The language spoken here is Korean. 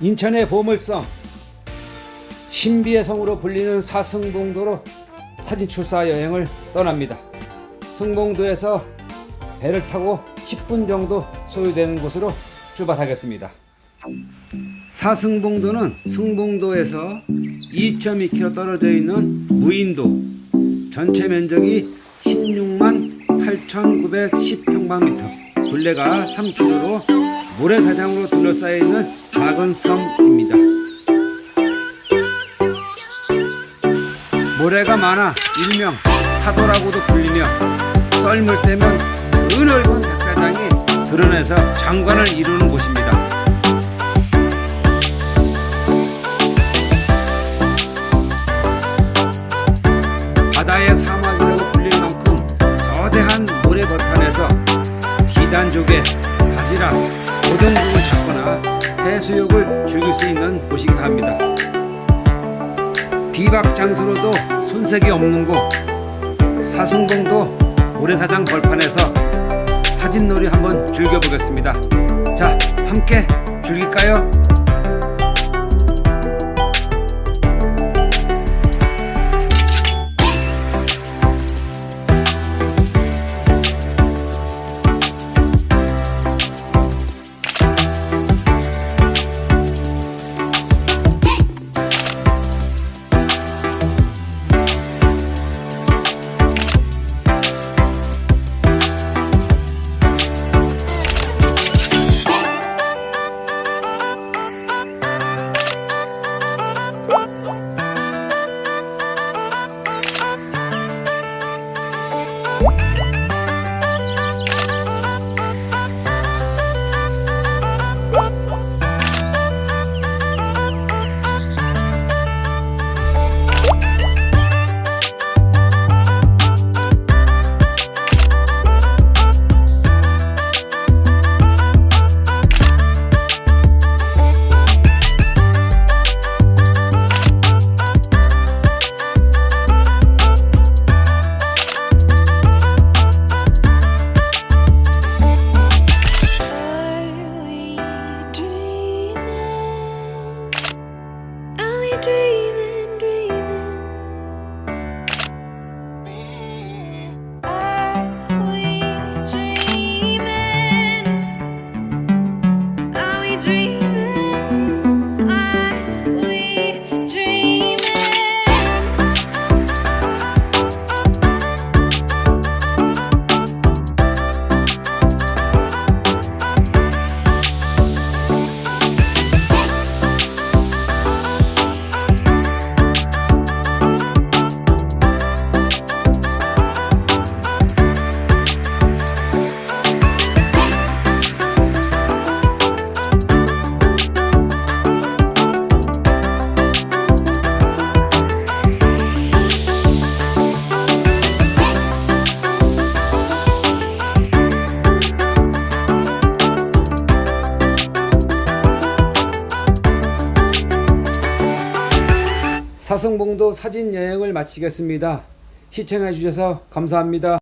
인천의 보물섬 신비의 성으로 불리는 사승봉도로 사진 출사 여행을 떠납니다. 승봉도에서 배를 타고 10분 정도 소요되는 곳으로 출발하겠습니다. 사승봉도는 승봉도에서 2.2km 떨어져 있는 무인도 전체 면적이 16만 8,910평방미터 둘레가 3km로 모래사장으로 둘러싸여 있는 작은 섬입니다. 모래가 많아 일명 사도라고도 불리며 썰물 때면 그 넓은 백사장이 드러내서 장관을 이루는 곳입니다. 바다의 사막이라고 불릴 만큼 거대한 모래 벌판에서 비단조개, 바지락, 등을 잡거나 해수욕을 즐길 수 있는 곳이기도 합니다. 비박 장소로도 손색이 없는 곳 사승봉도 모래사장 벌판에서 사진놀이 한번 즐겨보겠습니다. 자, 함께 즐길까요? dream. 사승봉도 사진 여행을 마치겠습니다. 시청해 주셔서 감사합니다.